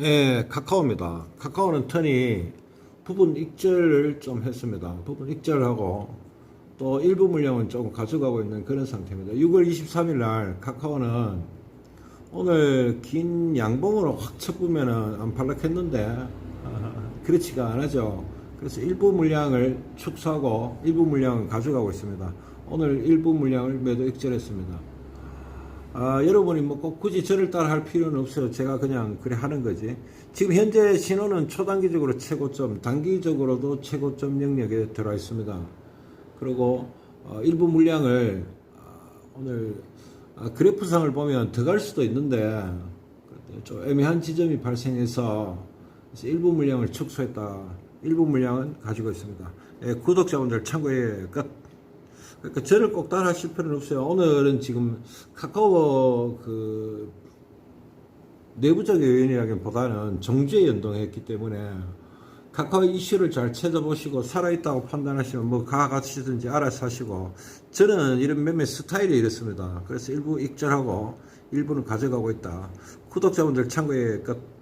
예, 카카오입니다. 카카오는 턴이 부분 익절을 좀 했습니다. 부분 익절하고 또 일부 물량은 조금 가져가고 있는 그런 상태입니다. 6월 23일 날 카카오는 오늘 긴 양봉으로 확 쳐보면은 안 팔락했는데 아, 그렇지가 않아죠. 그래서 일부 물량을 축소하고 일부 물량을 가져가고 있습니다. 오늘 일부 물량을 매도 익절했습니다. 아, 여러분이 뭐 꼭 굳이 저를 따라 할 필요는 없어요. 제가 그냥 그래 하는 거지. 지금 현재 신호는 초단기적으로 최고점, 단기적으로도 최고점 영역에 들어와 있습니다. 그리고 어, 일부 물량을 어, 오늘 아, 그래프상을 보면 더 갈 수도 있는데 좀 애매한 지점이 발생해서 일부 물량을 축소했다. 일부 물량은 가지고 있습니다. 예, 구독자분들 참고해 끝. 그러니까 저를 꼭 따라 하실 필요는 없어요. 오늘은 지금 카카오 그 내부적 요인이라기보다는 정주에 연동했기 때문에 카카오 이슈를 잘 찾아보시고 살아있다고 판단하시면 뭐 가가시든지 알아서 하시고 저는 이런 매매 스타일이 이렇습니다. 그래서 일부 익절하고 일부는 가져가고 있다. 구독자분들 참고해 끝.